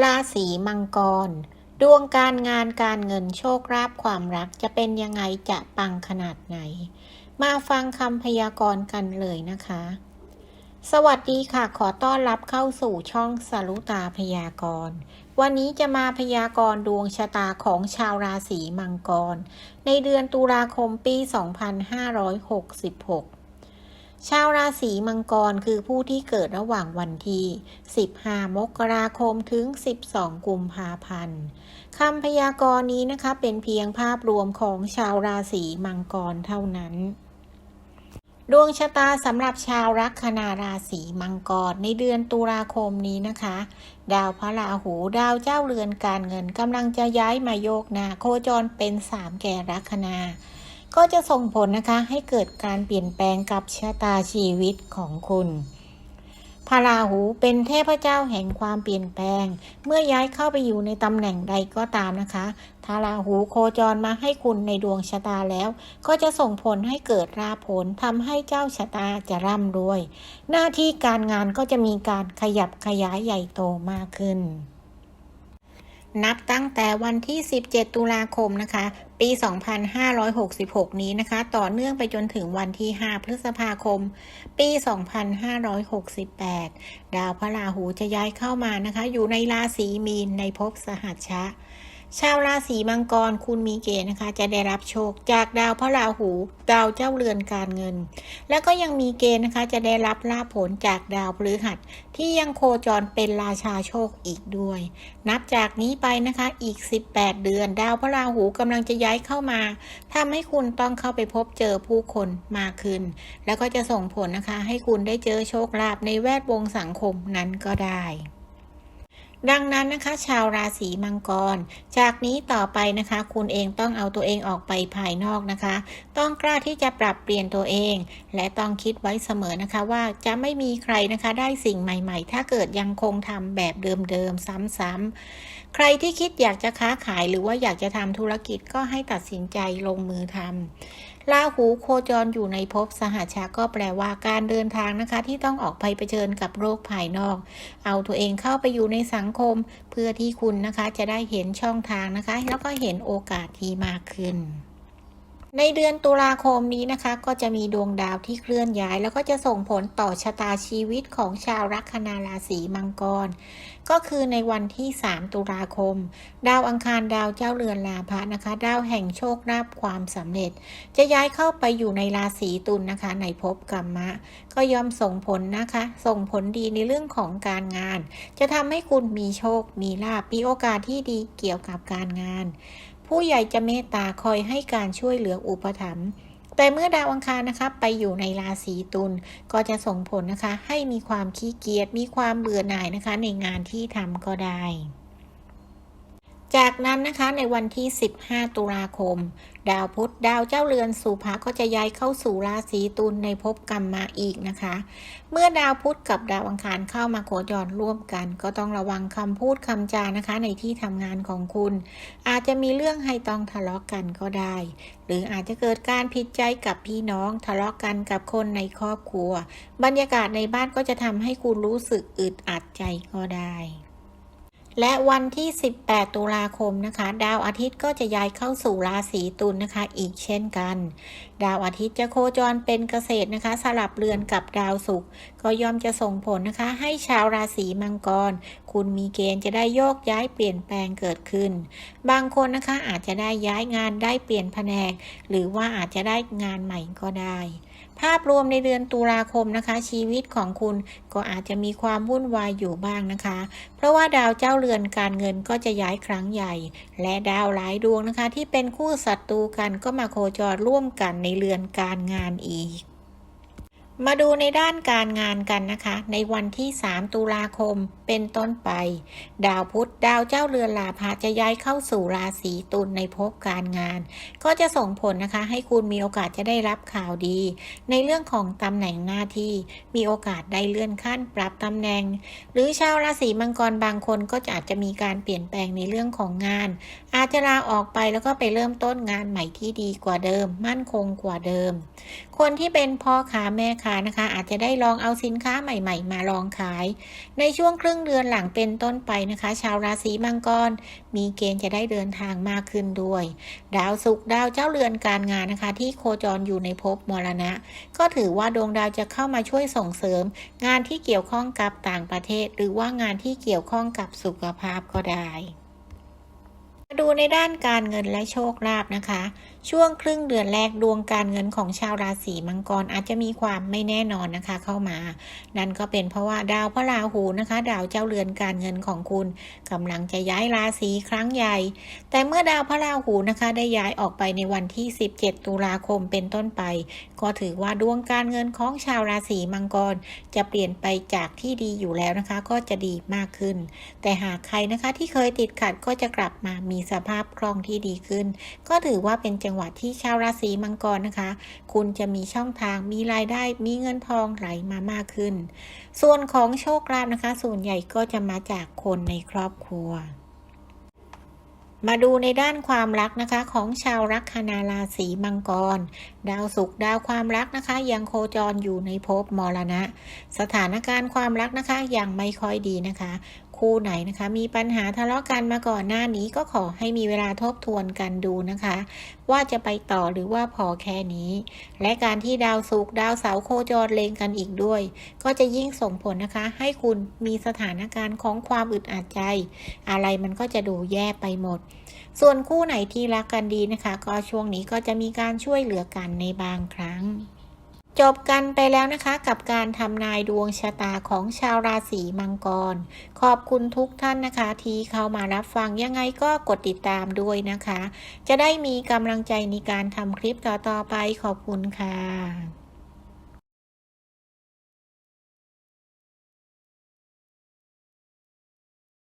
ราศีมังกร ดวงการงานการเงินโชคลาภความรักจะเป็นยังไงจะปังขนาดไหน มาฟังคำพยากรณ์กันเลยนะคะ สวัสดีค่ะขอต้อนรับเข้าสู่ช่องสรุตาพยากรณ์วันนี้จะมาพยากรณ์ดวงชะตาของชาวราศีมังกร ในเดือนตุลาคมปี 2566 ชาวราศีมังกรคือผู้ที่เกิดระหว่างวันที่ 15 มกราคมถึง 12 กุมภาพันธ์คำพยากรณ์นี้นะคะเป็นเพียงภาพรวมของชาวราศีมังกรเท่านั้นดวงชะตาสำหรับชาวลัคนาราศีมังกรในเดือนตุลาคมนี้นะคะ ดาวพระราหูดาวเจ้าเรือนการเงินกำลังจะย้ายมาโยกนาโคจรเป็นสามแก่ลัคนา ก็จะส่งผลนะคะให้เกิดการเปลี่ยนแปลงกับชะตาชีวิตของคุณพระราหูเป็นเทพเจ้าแห่งความเปลี่ยนแปลง เมื่อย้ายเข้าไปอยู่ในตำแหน่งใดก็ตามนะคะพระราหูโคจรมาให้คุณในดวงชะตาแล้ว ก็จะส่งผลให้เกิดราผลทำให้เจ้าชะตาจะร่ำรวย หน้าที่การงานก็จะมีการขยับขยายใหญ่โตมากขึ้น นับตั้งแต่วันที่ 17 ตุลาคมนะคะ ปี 2566 นี้นะคะ ต่อเนื่องไปจนถึงวันที่ 5 พฤษภาคม ปี 2568 ดาวพระราหูจะย้ายเข้ามานะคะ อยู่ในราศีมีนในภพสหัชชะ ชาวราศีมังกรคุณมีเกณฑ์นะคะ จะได้รับโชคจากดาวพระราหู ดาวเจ้าเรือนการเงิน แล้วก็ยังมีเกณฑ์นะคะ จะได้รับลาภผลจากดาวพฤหัส ที่ยังโคจรเป็นราชาโชคอีกด้วย นับจากนี้ไปนะคะอีก 18 เดือน ดาวพระราหูกำลังจะย้ายเข้ามาทำให้คุณต้องเข้าไปพบเจอผู้คนมากขึ้น แล้วก็จะส่งผลนะคะ ให้คุณได้เจอโชคลาภในแวดวงสังคมนั้นก็ได้ ดังนั้นนะคะ ชาวราศีมังกร จากนี้ต่อไปนะคะ คุณเองต้องเอาตัวเองออกไปภายนอกนะคะ ต้องกล้าที่จะปรับเปลี่ยนตัวเอง และต้องคิดไว้เสมอนะคะ ว่าจะไม่มีใครนะคะได้สิ่งใหม่ ๆ ถ้าเกิดยังคงทำแบบเดิมๆซ้ำๆใครที่คิดอยากจะค้าขายหรือว่าอยากจะทำธุรกิจก็ให้ตัดสินใจลงมือทำ ราหูโคจรอยู่ในภพสหัชาก็แปลว่าการเดินทางนะคะ ที่ต้องออกไปเผชิญกับโรคภายนอก เอาตัวเองเข้าไปอยู่ในสังคม เพื่อที่คุณนะคะจะได้เห็นช่องทางนะคะ แล้วก็เห็นโอกาสที่มากขึ้น ในเดือนตุลาคมนี้นะคะ ก็จะมีดวงดาวที่เคลื่อนย้าย แล้วก็จะส่งผลต่อชะตาชีวิตของชาวลัคนาราศีมังกร ก็คือในวันที่ 3 ตุลาคม ดาวอังคารดาวเจ้าเรือนลาภะนะคะ ดาวแห่งโชคลาภความสำเร็จ จะย้ายเข้าไปอยู่ในราศีตุลนนะคะ ในภพกรรมะ ก็ย่อมส่งผลนะคะ ส่งผลดีในเรื่องของการงาน จะทำให้คุณมีโชค มีลาภมีโอกาสที่ดีเกี่ยวกับการงาน ผู้ใหญ่จะเมตตาคอยให้การช่วยเหลืออุปถัมภ์แต่เมื่อดาวอังคารนะคะไปอยู่ในราศีตุลก็จะส่งผลนะคะ ให้มีความขี้เกียจมีความเบื่อหน่ายนะคะ ในงานที่ทำก็ได้ จากนั้นนะคะในวันที่ 15 ตุลาคม ดาวพุธดาวเจ้าเรือนสุภะก็จะย้ายเข้าสู่ราศีตุลในภพกรรมมาอีกนะคะ เมื่อดาวพุธกับดาวอังคารเข้ามาโคจรร่วมกัน ก็ต้องระวังคำพูดคำจานะคะ ในที่ทำงานของคุณ อาจจะมีเรื่องให้ต้องทะเลาะกันก็ได้ หรืออาจจะเกิดการผิดใจกับพี่น้องทะเลาะกันกับคนในครอบครัว บรรยากาศในบ้านก็จะทำให้คุณรู้สึกอึดอัดใจก็ได้ และวันที่ 18 ตุลาคมนะคะ ดาวอาทิตย์ก็จะย้ายเข้าสู่ราศีตุลนะคะ อีกเช่นกัน ดาวอาทิตย์จะโคจรเป็นเกษตรนะคะ สลับเรือนกับดาวศุกร์ก็ย่อมจะส่งผลนะคะ ให้ชาวราศีมังกร คุณมีเกณฑ์จะได้โยกย้ายเปลี่ยนแปลงเกิดขึ้น บางคนนะคะอาจจะได้ย้ายงานได้เปลี่ยนแผนก หรือว่าอาจจะได้งานใหม่ก็ได้ ภาพรวมในเดือนตุลาคมนะคะ ชีวิตของคุณก็อาจจะมีความวุ่นวายอยู่บ้างนะคะ เพราะว่าดาวเจ้าเรือนการเงินก็จะย้ายครั้งใหญ่ และดาวหลายดวงนะคะ ที่เป็นคู่ศัตรูกันก็มาโคจรร่วมกันในเรือนการงานอีก มาดูในด้านการงานกันนะคะ ในวันที่ 3 ตุลาคมเป็นต้นไป ดาวพุธดาวเจ้าเรือนลาภะจะย้ายเข้าสู่ราศีตุลในภพการงาน ก็จะส่งผลนะคะ ให้คุณมีโอกาสจะได้รับข่าวดี ในเรื่องของตำแหน่งหน้าที่ มีโอกาสได้เลื่อนขั้นปรับตำแหน่ง หรือชาวราศีมังกรบางคนก็จะอาจจะมีการเปลี่ยนแปลงในเรื่องของงาน อาจจะลาออกไปแล้วก็ไปเริ่มต้นงานใหม่ที่ดีกว่าเดิม มั่นคงกว่าเดิม คนที่เป็นพ่อค้าแม่ค้าานะคะ อาจจะได้ลองเอาสินค้าใหม่ ๆ มาลองขาย ในช่วงครึ่งเดือนหลังเป็นต้นไปนะคะ ชาวราศีมังกร มีเกณฑ์จะได้เดินทางมากขึ้นด้วย ดาวศุกร์ดาวเจ้าเรือนการงานนะคะ ที่โคจรอยู่ในภพมรณะ ก็ถือว่าดวงดาวจะเข้ามาช่วยส่งเสริม งานที่เกี่ยวข้องกับต่างประเทศ หรือว่างานที่เกี่ยวข้องกับสุขภาพก็ได้ ดูในด้านการเงินและโชคลาภนะคะ ช่วงครึ่งเดือนแรกดวงการเงินของชาวราศีมังกรอาจจะมีความไม่แน่นอนนะคะ เข้ามา นั่นก็เป็นเพราะว่าดาวพระราหูนะคะ ดาวเจ้าเรือนการเงินของคุณกำลังจะย้ายราศีครั้งใหญ่ แต่เมื่อดาวพระราหูนะคะ ได้ย้ายออกไปในวันที่ 17 ตุลาคมเป็นต้นไป ก็ถือว่าดวงการเงินของชาวราศีมังกร จะเปลี่ยนไปจากที่ดีอยู่แล้วนะคะ ก็จะดีมากขึ้น แต่หากใครนะคะที่เคยติดขัดก็จะกลับมามีสภาพคล่องที่ดีขึ้น ก็ถือว่าเป็นจังหวะที่ชาวราศีมังกรนะคะ คุณจะมีช่องทางมีรายได้มีเงินทองไหลมามากขึ้น ส่วนของโชคลาภนะคะ ส่วนใหญ่ก็จะมาจากคนในครอบครัวมาดูในด้านความรักนะคะของชาวลัคนาราศีมังกร ดาวศุกร์ดาวความรักนะคะ ยังโคจรอยู่ในภพมรณะ สถานการณ์ความรักนะคะยังไม่ค่อยดีนะคะ คู่ไหนนะคะ มีปัญหาทะเลาะกันมาก่อนหน้านี้ก็ขอให้มีเวลาทบทวนกันดูนะคะ ว่าจะไปต่อหรือว่าพอแค่นี้ และการที่ดาวศุกร์ดาวเสาร์โคจรเลงกันอีกด้วย ก็จะยิ่งส่งผลนะคะ ให้คุณมีสถานการณ์ของความอึดอัดใจ อะไรมันก็จะดูแย่ไปหมด ส่วนคู่ไหนที่รักกันดีนะคะ ก็ช่วงนี้ก็จะมีการช่วยเหลือกันในบางครั้ง จบกันไปแล้วนะคะกับการทำนายดวงชะตาของชาวราศีมังกร ขอบคุณทุกท่านนะคะ ที่เข้ามารับฟังยังไงก็กดติดตามด้วยนะคะ จะได้มีกำลังใจในการทำคลิปต่อๆไปขอบคุณค่ะ